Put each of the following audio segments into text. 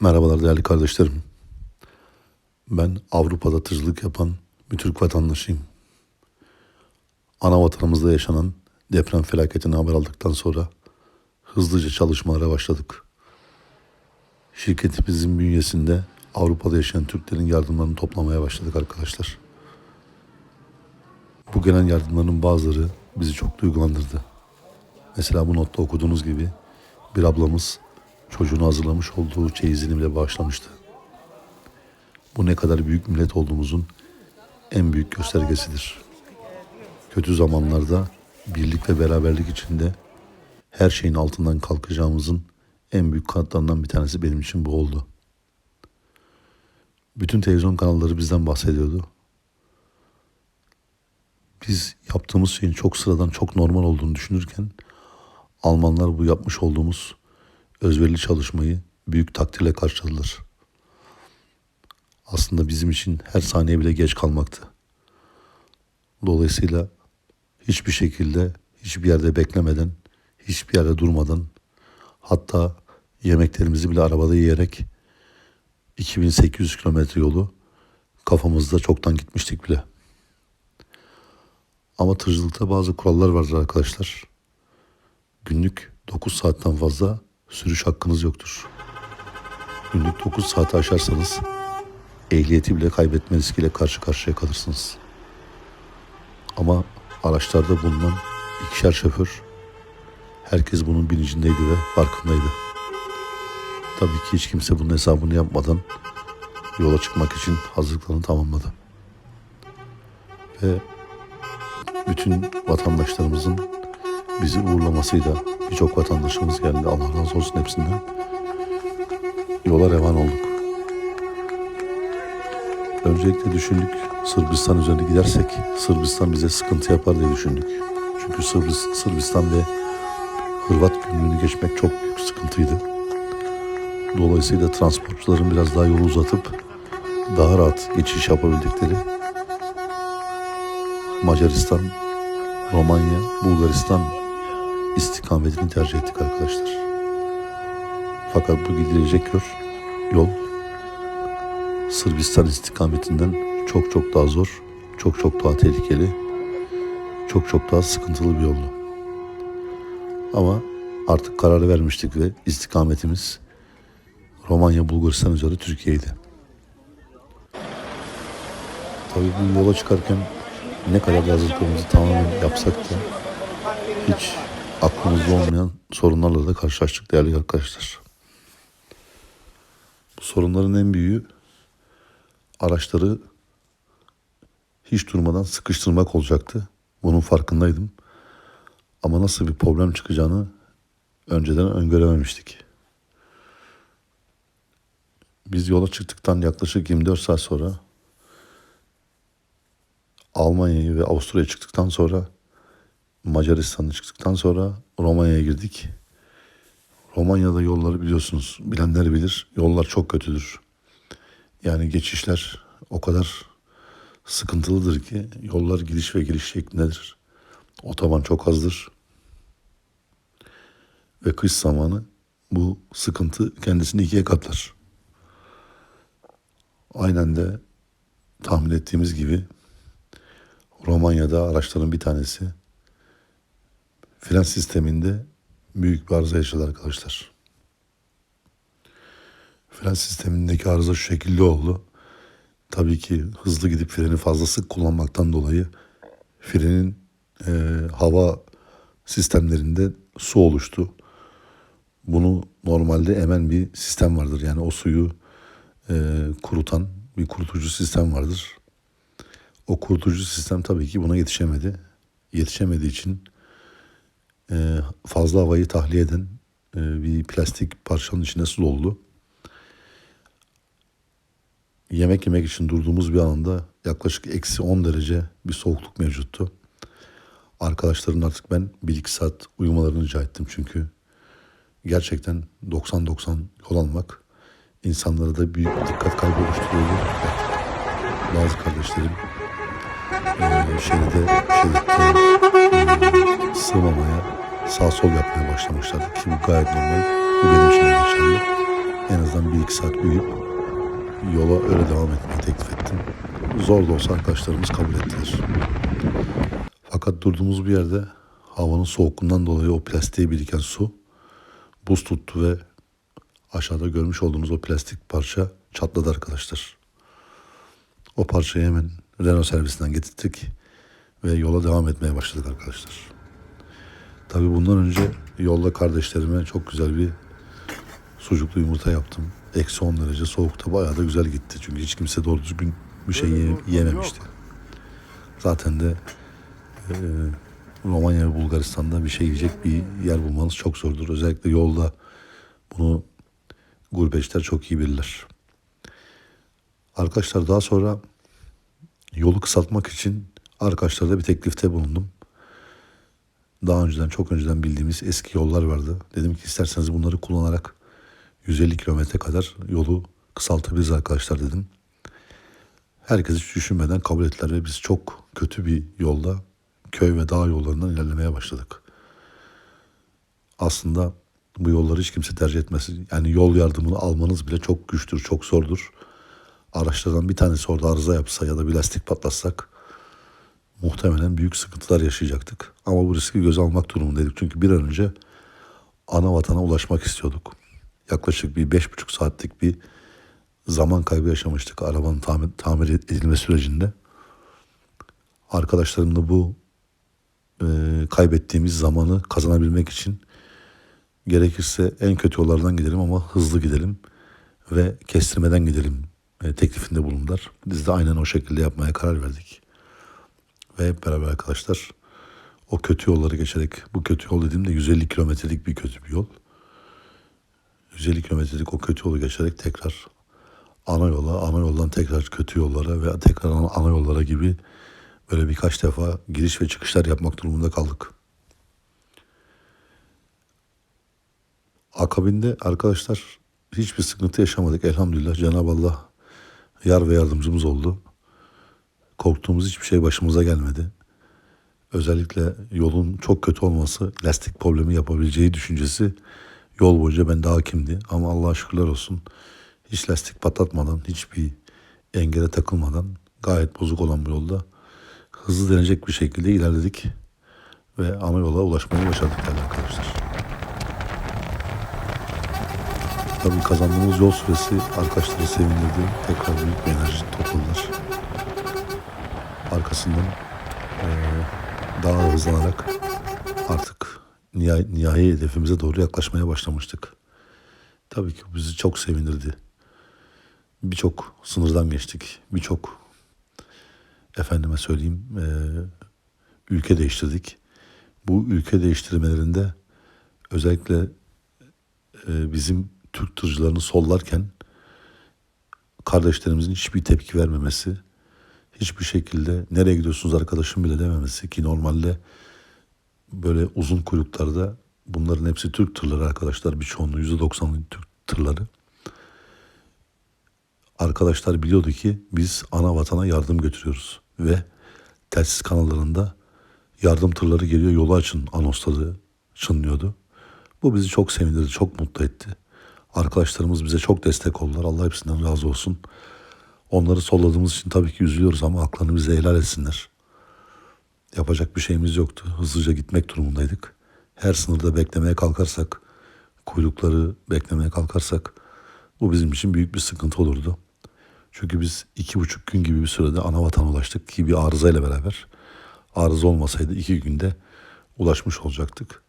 Merhabalar değerli kardeşlerim. Ben Avrupa'da tırcılık yapan bir Türk vatandaşıyım. Ana vatanımızda yaşanan deprem felaketini haber aldıktan sonra hızlıca çalışmalara başladık. Şirketimizin bünyesinde Avrupa'da yaşayan Türklerin yardımlarını toplamaya başladık arkadaşlar. Bu gelen yardımların bazıları bizi çok duygulandırdı. Mesela bu notta okuduğunuz gibi bir ablamız çocuğunu hazırlamış olduğu çeyizini bile bağışlamıştı. Bu ne kadar büyük millet olduğumuzun en büyük göstergesidir. Kötü zamanlarda birlik ve beraberlik içinde her şeyin altından kalkacağımızın en büyük kanıtlarından bir tanesi benim için bu oldu. Bütün televizyon kanalları bizden bahsediyordu. Biz yaptığımız şeyin çok sıradan, çok normal olduğunu düşünürken Almanlar bu yapmış olduğumuz özverili çalışmayı büyük takdirle karşıladılar. Aslında bizim için her saniye bile geç kalmaktı. Dolayısıyla hiçbir şekilde hiçbir yerde beklemeden, hiçbir yerde durmadan hatta yemeklerimizi bile arabada yiyerek 2800 kilometre yolu kafamızda çoktan gitmiştik bile. Ama tırcılıkta bazı kurallar vardır arkadaşlar. Günlük 9 saatten fazla sürüş hakkınız yoktur. Günlük 9 saati aşarsanız ehliyeti bile kaybetme riskiyle karşı karşıya kalırsınız. Ama araçlarda bulunan ikişer şoför herkes bunun bilincindeydi ve farkındaydı. Tabii ki hiç kimse bunun hesabını yapmadan yola çıkmak için hazırlıklarını tamamladı. Ve bütün vatandaşlarımızın bizi uğurlamasıyla birçok vatandaşımız geldi. Allah razı olsun hepsinden. Yola revan olduk. Öncelikle düşündük Sırbistan üzerine gidersek Sırbistan bize sıkıntı yapar diye düşündük. Çünkü Sırbis- Sırbistan ve Hırvat gümrüğünü geçmek çok büyük sıkıntıydı. Dolayısıyla transportçuların biraz daha yolu uzatıp daha rahat geçiş yapabildikleri Macaristan, Romanya, Bulgaristan istikametini tercih ettik arkadaşlar. Fakat bu gidilecek yol, yol Sırbistan istikametinden çok çok daha zor, çok çok daha tehlikeli, çok çok daha sıkıntılı bir yoldu. Ama artık kararı vermiştik ve istikametimiz Romanya, Bulgaristan üzeri Türkiye'ydi. Tabii bu yola çıkarken ne kadar da hazırlıklarımızı tamamen yapsak da hiç aklımızda olmayan sorunlarla da karşılaştık değerli arkadaşlar. Bu sorunların en büyüğü araçları hiç durmadan sıkıştırmak olacaktı. Bunun farkındaydım. Ama nasıl bir problem çıkacağını önceden öngörememiştik. Biz yola çıktıktan yaklaşık 24 saat sonra Almanya'yı ve Avusturya'ya çıktıktan sonra Macaristan'a çıktıktan sonra Romanya'ya girdik. Romanya'da yolları biliyorsunuz. Bilenler bilir. Yollar çok kötüdür. Yani geçişler o kadar sıkıntılıdır ki yollar gidiş ve geliş şeklindedir. Otoban çok azdır. Ve kış zamanı bu sıkıntı kendisini ikiye katlar. Aynen de tahmin ettiğimiz gibi Romanya'da araçların bir tanesi fren sisteminde büyük bir arıza yaşadı arkadaşlar. Fren sistemindeki arıza şu şekilde oldu. Tabii ki hızlı gidip freni fazla sık kullanmaktan dolayı frenin e, hava sistemlerinde su oluştu. Bunu normalde emen bir sistem vardır. Yani o suyu e, kurutan bir kurutucu sistem vardır. O kurutucu sistem tabii ki buna yetişemedi. Yetişemediği için fazla havayı tahliye eden e, bir plastik parçanın içine su doldu. Yemek yemek için durduğumuz bir alanda yaklaşık eksi 10 derece bir soğukluk mevcuttu. Arkadaşların artık ben 1-2 saat uyumalarını rica ettim çünkü gerçekten 90-90 yol almak insanlara da büyük bir dikkat kaybı oluşturuyordu. Bazı kardeşlerim e, şeride, şeritte sığmamaya, sağ sol yapmaya başlamışlardı ki bu gayet normal. Bu benim için de geçerli. En azından azdan 1-2 saat uyuyup yola öyle devam etmeyi teklif ettim. Zor da olsa arkadaşlarımız kabul ettiler. Fakat durduğumuz bir yerde havanın soğukluğundan dolayı o plastiğe biriken su buz tuttu ve aşağıda görmüş olduğunuz o plastik parça çatladı arkadaşlar. O parçayı hemen Renault servisinden getirdik ve yola devam etmeye başladık arkadaşlar. Tabii bundan önce yolda kardeşlerime çok güzel bir sucuklu yumurta yaptım. Eksi 10 derece soğukta bayağı da güzel gitti. Çünkü hiç kimse doğru düzgün bir şey ye- yememişti. Zaten de e, Romanya ve Bulgaristan'da bir şey yiyecek bir yer bulmanız çok zordur. Özellikle yolda bunu gurbetçiler çok iyi bilirler. Arkadaşlar daha sonra yolu kısaltmak için arkadaşlara bir teklifte bulundum. Daha önceden çok önceden bildiğimiz eski yollar vardı. Dedim ki isterseniz bunları kullanarak 150 kilometre kadar yolu kısaltabiliriz arkadaşlar dedim. Herkes hiç düşünmeden kabul ettiler ve biz çok kötü bir yolda köy ve dağ yollarından ilerlemeye başladık. Aslında bu yolları hiç kimse tercih etmez. Yani yol yardımını almanız bile çok güçtür, çok zordur. Araçlardan bir tanesi orada arıza yapsa ya da bir lastik patlatsak muhtemelen büyük sıkıntılar yaşayacaktık. Ama bu riski göze almak durumundaydık. Çünkü bir an önce ana vatana ulaşmak istiyorduk. Yaklaşık bir beş buçuk saatlik bir zaman kaybı yaşamıştık arabanın tamir, tamir edilme sürecinde. Arkadaşlarım da bu e, kaybettiğimiz zamanı kazanabilmek için gerekirse en kötü yollardan gidelim ama hızlı gidelim ve kestirmeden gidelim teklifinde bulundular. Biz de aynen o şekilde yapmaya karar verdik. Ve hep beraber arkadaşlar o kötü yolları geçerek, bu kötü yol dediğimde 150 kilometrelik bir kötü bir yol. 150 kilometrelik o kötü yolu geçerek tekrar ana yola, ana yoldan tekrar kötü yollara ve tekrar ana, ana yollara gibi böyle birkaç defa giriş ve çıkışlar yapmak durumunda kaldık. Akabinde arkadaşlar hiçbir sıkıntı yaşamadık. Elhamdülillah Cenab-ı Allah yar ve yardımcımız oldu. Korktuğumuz hiçbir şey başımıza gelmedi. Özellikle yolun çok kötü olması, lastik problemi yapabileceği düşüncesi yol boyunca bende hakimdi. Ama Allah'a şükürler olsun hiç lastik patlatmadan, hiçbir engele takılmadan gayet bozuk olan bu yolda hızlı denecek bir şekilde ilerledik ve ana yola ulaşmayı başardık arkadaşlar. Tabii kazandığımız yol süresi arkadaşları sevindirdi. Tekrar büyük bir enerji topladılar. Arkasından daha hızlanarak artık nihai, nihai hedefimize doğru yaklaşmaya başlamıştık. Tabii ki bizi çok sevindirdi. Birçok sınırdan geçtik. Birçok efendime söyleyeyim eee, ülke değiştirdik. Bu ülke değiştirmelerinde özellikle e, bizim Türk tırcılarını sollarken kardeşlerimizin hiçbir tepki vermemesi, hiçbir şekilde nereye gidiyorsunuz arkadaşım bile dememesi ki normalde böyle uzun kuyruklarda bunların hepsi Türk tırları arkadaşlar. Bir çoğunluğu %90'ı Türk tırları. Arkadaşlar biliyordu ki biz ana vatana yardım götürüyoruz ve telsiz kanallarında yardım tırları geliyor yolu açın anonsları çınlıyordu. Bu bizi çok sevindirdi, çok mutlu etti. Arkadaşlarımız bize çok destek oldular. Allah hepsinden razı olsun. Onları solladığımız için tabii ki üzülüyoruz ama haklarını bize helal etsinler. Yapacak bir şeyimiz yoktu. Hızlıca gitmek durumundaydık. Her sınırda beklemeye kalkarsak, kuyrukları beklemeye kalkarsak bu bizim için büyük bir sıkıntı olurdu. Çünkü biz iki buçuk gün gibi bir sürede ana vatana ulaştık ki bir arızayla beraber. Arıza olmasaydı iki günde ulaşmış olacaktık.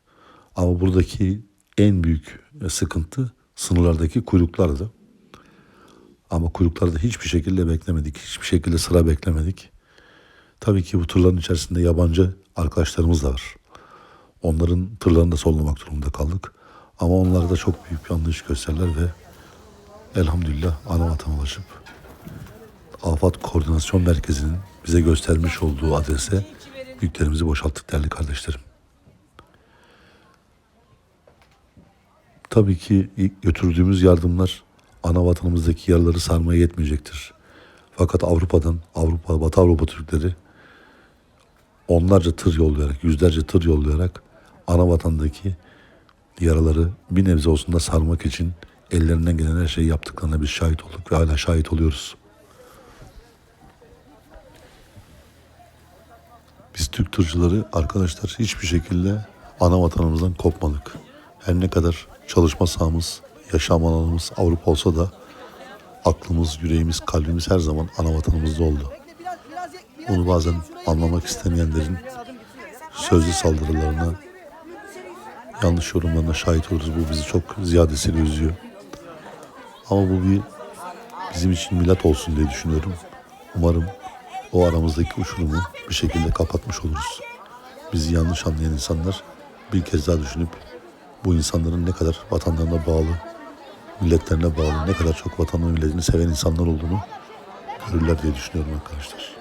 Ama buradaki en büyük sıkıntı sınırlardaki kuyruklardı. Ama kuyruklarda hiçbir şekilde beklemedik. Hiçbir şekilde sıra beklemedik. Tabii ki bu tırların içerisinde yabancı arkadaşlarımız da var. Onların tırlarını da sollamak durumunda kaldık. Ama onlar da çok büyük bir anlayış gösterdiler ve elhamdülillah ana vatana ulaşıp Afat Koordinasyon Merkezi'nin bize göstermiş olduğu adrese yüklerimizi boşalttık değerli kardeşlerim. Tabii ki götürdüğümüz yardımlar ana vatanımızdaki yaraları sarmaya yetmeyecektir. Fakat Avrupa'dan, Avrupa, Batı Avrupa Türkleri onlarca tır yollayarak, yüzlerce tır yollayarak ana vatandaki yaraları bir nebze olsun da sarmak için ellerinden gelen her şeyi yaptıklarına biz şahit olduk ve hala şahit oluyoruz. Biz Türk tırcıları arkadaşlar hiçbir şekilde ana vatanımızdan kopmadık. Her ne kadar çalışma sahamız, yaşam alanımız Avrupa olsa da aklımız, yüreğimiz, kalbimiz her zaman ana vatanımızda oldu. Bunu bazen anlamak istemeyenlerin sözlü saldırılarına, yanlış yorumlarına şahit oluruz. Bu bizi çok ziyadesiyle üzüyor. Ama bu bir bizim için milat olsun diye düşünüyorum. Umarım o aramızdaki uçurumu bir şekilde kapatmış oluruz. Bizi yanlış anlayan insanlar bir kez daha düşünüp bu insanların ne kadar vatanlarına bağlı, milletlerine bağlı, ne kadar çok vatanını milletini seven insanlar olduğunu görürler diye düşünüyorum arkadaşlar.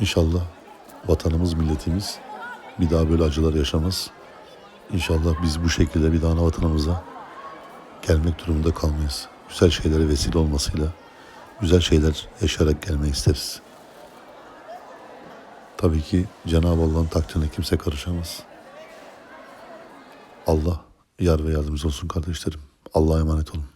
İnşallah vatanımız, milletimiz bir daha böyle acılar yaşamaz. İnşallah biz bu şekilde bir daha vatanımıza gelmek durumunda kalmayız. Güzel şeylere vesile olmasıyla güzel şeyler yaşayarak gelmek isteriz. Tabii ki Cenab-ı Allah'ın takdirine kimse karışamaz. Allah yar ve yardımcımız olsun kardeşlerim. Allah'a emanet olun.